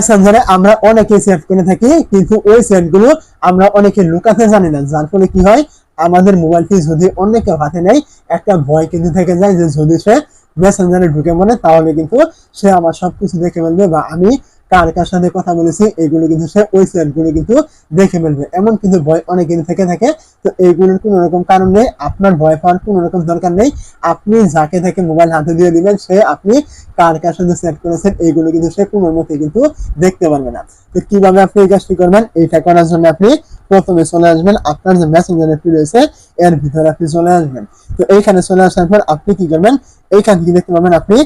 মেসেঞ্জারে আমরা অনেকে সেট কিনে থাকি, কিন্তু ওই সেটগুলো আমরা অনেকে লুকাতে জানি না। যার ফলে কি হয়, আমাদের মোবাইলটি যদি অন্য কেউ হাতে নেয়, একটা ভয় কিন্তু থেকে যায় যে যদি সে মেসেঞ্জারে ঢুকে মনে তাহলে কিন্তু সে আমার সবকিছু দেখে ফেলবে বা আমি কার কার সাথে কথা বলেছি, এগুলো কিন্তু সে ওই গুলো কিন্তু দেখে ফেলবে। এমন কিন্তু ভয় অনেক দিন থেকে থাকে। তো এইগুলোর কোনো রকম কারণ নেই, আপনার ভয় পাওয়ার কোনো রকম দরকার নেই। আপনি যাকে থেকে মোবাইল হাতে দিয়ে দিবেন, সে আপনি কার কার সাথে সেট করেছেন, এইগুলো কিন্তু সে কোনো মতে কিন্তু দেখতে পারবে না। তো কীভাবে আপনি এই কাজটি করবেন, এইটা করার জন্য আপনি প্রথমে চলে আসবেন। আপনার যে মেসেঞ্জার অ্যাপটি রয়েছে, এর ভিতরে আপনি চলে আসবেন। তো এইখানে চলে আসার পর আপনি কি করবেন, এইখান থেকে দেখতে পাবেন আপনি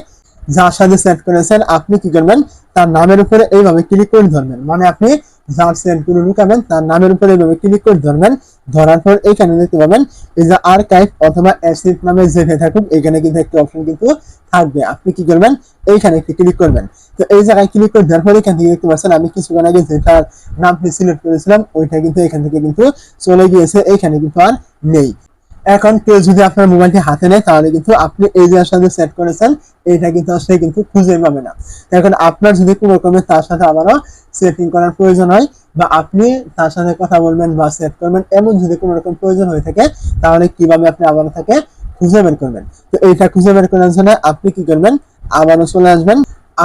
যার সাথে সেট করেছেন, আপনি কি করবেন? তার নামের উপরে এইভাবে ক্লিক করে ধরবেন। মানে আপনি যার সেটগুলো লুকাবেন, তার নামের উপরে এইভাবে ক্লিক করে ধরবেন। ধরার পর এইখানে দেখতে পাবেন, এই যে আর্কাইভ অথবা অ্যাসিড নামে যেতে থাকুক এখানে কিন্তু একটি অপশন কিন্তু থাকবে। আপনি কি করবেন? এইখানে একটি ক্লিক করবেন। তো এই জায়গায় ক্লিক করে দেওয়ার পরে এখান থেকে দেখতে পাচ্ছেন, আমি কিছুক্ষণ আগে যেটার নামটি সিলেক্ট করেছিলাম, ওইটা কিন্তু এখান থেকে কিন্তু চলে গিয়েছে, এইখানে কিন্তু আর নেই। এখন কেউ যদি আপনার মোবাইলটি হাতে নেয়, তাহলে কিন্তু আপনি এই যে সাথে সেট করেছেন, এটা কিন্তু সে কিন্তু খুঁজে পাবে না। এখন আপনার যদি কোনো রকমের তার সাথে আবারও সেটিং করার প্রয়োজন হয়, বা আপনি তার সাথে কথা বলবেন বা সেট করবেন, এমন যদি কোনো রকম প্রয়োজন হয়ে থাকে, তাহলে কীভাবে আপনি আবারও তাকে খুঁজে বের করবেন? তো এইটা খুঁজে বের করার জন্য আপনি কি করবেন? আবারও চলে আসবেন।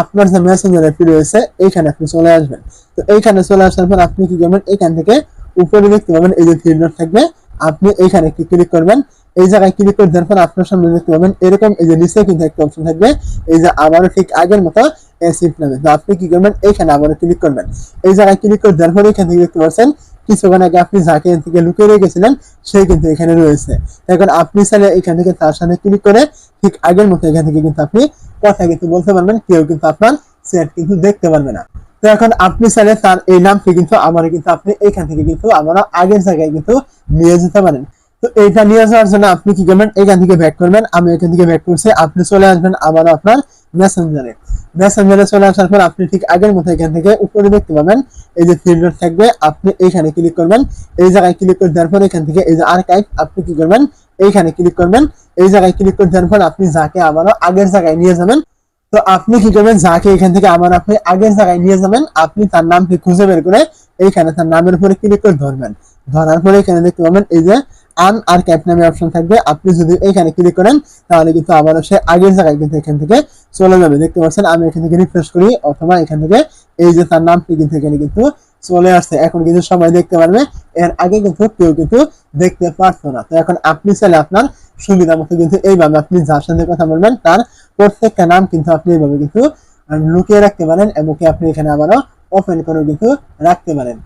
আপনার যে মেসেঞ্জার অ্যাপটি রয়েছে, এইখানে আপনি চলে আসবেন। তো এইখানে চলে আসার পর আপনি কি করবেন? এখান থেকে উপরে দেখতে পাবেন, এই যে থ্রি থাকবে আপনি এইখানে একটি ক্লিক করবেন। এই জায়গায় ক্লিক করে দেওয়ার পর আপনার সামনে দেখতে পাবেন, এরকম এই যে নিচে কিন্তু একটা অপশন থাকবে। এই যে আবারও ঠিক আগের মতো এসিপ নামে তো আপনি কি করবেন? এইখানে আবারও ক্লিক করবেন। এই জায়গায় ক্লিক করে দেওয়ার পর এখান থেকে দেখতে পাচ্ছেন, কিছুক্ষণ আগে আপনি যাকে এখান থেকে লুকিয়ে রেখেছিলেন, সে কিন্তু এখানে রয়েছে। এখন আপনি চাইলে এখান থেকে তার সামনে ক্লিক করে ঠিক আগের মতো এখান থেকে কিন্তু আপনি কথা কিন্তু বলতে পারবেন, কেউ কিন্তু আপনার চ্যাট কিন্তু দেখতে পারবে না। তো এখন আপনি চাইলে তার এই নামটি কিন্তু আমার কিন্তু আপনি এখান থেকে কিন্তু আমার আগের জায়গায় কিন্তু নিয়ে যেতে পারেন। তো এইটা নিয়ে যাওয়ার জন্য আপনি কি করবেন? এখান থেকে ব্যাক করবেন। আমি এখান থেকে ব্যাক করছি। আপনি চলে আসবেন আবার আপনার মেসেঞ্জারে মেসেঞ্জারে চলে আসার পর আপনি ঠিক আগের মতো এখান থেকে উপরে দেখতে পাবেন। এই যে ডট থাকবে, আপনি এইখানে ক্লিক করবেন। এই জায়গায় ক্লিক করে দেওয়ার পর এখান থেকে এই যে আর্কাইভ আপনি কি করবেন? এইখানে ক্লিক করবেন। এই জায়গায় ক্লিক করে দেওয়ার পর আপনি যাকে আবারও আগের জায়গায় নিয়ে যাবেন তো আপনি কি করবেন? যাকে এখান থেকে আবার আপনি আগের জায়গায় নিয়ে যাবেন, আপনি তার নামটি খুঁজে বের করে এইখানে তার নামের উপরে ক্লিক করে ধরবেন। ধরার পরে এখানে দেখতে পাবেন এই যে আন আর ক্যাপ নামে অপশন থাকবে। আপনি যদি এখানে ক্লিক করেন, তাহলে কিন্তু আবারও সে আগের জায়গায় কিন্তু এখান থেকে চলে যাবে। দেখতে পাচ্ছেন, আমি এখান থেকে রিফ্রেশ করি, অথবা এখান থেকে এই যে তার নামটি কিন্তু এখানে কিন্তু চলে আসছে। এখন কিন্তু সবাই দেখতে পারবে, এর আগে কিন্তু কেউ কিন্তু দেখতে পারতো না। তো এখন আপনি চাইলে আপনার সুবিধা মতো কিন্তু এইভাবে আপনি যার সাথে কথা বলবেন, তার প্রত্যেকটা নাম কিন্তু আপনি এভাবে কিন্তু লুকিয়ে রাখতে পারেন এবং কি আপনি এখানে আবারও ওপেন করে কিন্তু রাখতে পারেন।